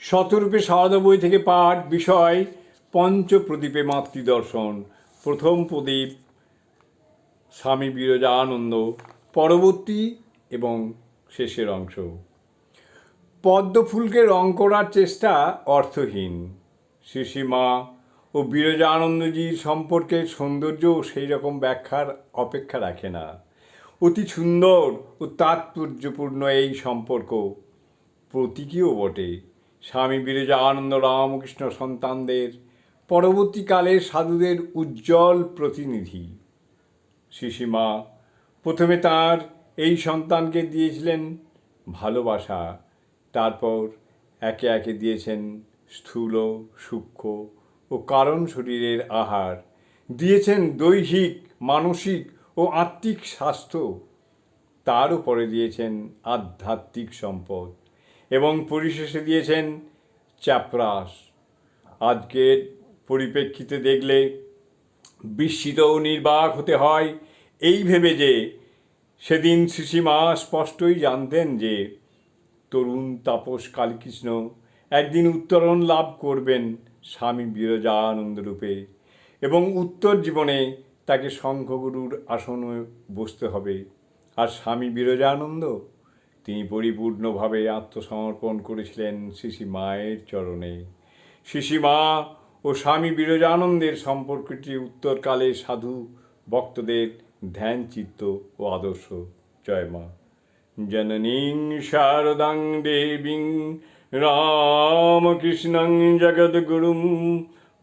শতরূপে সারদা বই থেকে পাঠ, বিষয়, পঞ্চপ্রদীপে মাতৃদর্শন, প্রথম প্রদীপ, স্বামী বিরজানন্দ, পরবর্তী এবং শেষের অংশ। পদ্ম ফুলকে রং করার চেষ্টা অর্থহীন। শিশিমা ও বিরজানন্দজির সম্পর্কে সৌন্দর্যও সেই রকম ব্যাখ্যার অপেক্ষা রাখে না। অতি সুন্দর ও তাৎপর্যপূর্ণ এই সম্পর্ক প্রতীকীও বটে। স্বামী বিরজা আনন্দ রামকৃষ্ণ সন্তানদের, পরবর্তীকালে সাধুদের উজ্জ্বল প্রতিনিধি। শিশিমা প্রথমে তার এই সন্তানকে দিয়েছিলেন ভালোবাসা, তারপর একে একে দিয়েছেন স্থূল, সূক্ষ্ম ও কারণ শরীরের আহার। দিয়েছেন দৈহিক, মানসিক ও আত্মিক স্বাস্থ্য। তার উপরে দিয়েছেন আধ্যাত্মিক সম্পদ। এবং পরিশেষে দিয়েছেন চাপরাস। আজকের পরিপ্রেক্ষিতে দেখলে বিস্মিত ও নির্বাক হতে হয় এই ভেবে যে সেদিন শ্রীসীমা স্পষ্টই জানতেন যে তরুণ তাপস কালীকৃষ্ণ একদিন উত্তরণ লাভ করবেন স্বামী বিরজানন্দ রূপে এবং উত্তর জীবনে তাকে শঙ্খগুরুর আসনে বসতে হবে। আর স্বামী বিরজানন্দ তিনি পরিপূর্ণভাবে আত্মসমর্পণ করেছিলেন শিশি মায়ের চরণে। শিশি মা ও স্বামী বিরজানন্দের সম্পর্কটি উত্তরকালে সাধু ভক্তদের ধ্যান, চিত্ত ও আদর্শ। জয় মা। জননীং শারদাং দেবীং রামকৃষ্ণং জগদ্গুরুম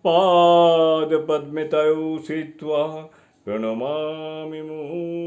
পাদপদ্মে তয়ো শ্রিত্বা প্রণমামি মূর্ধন্য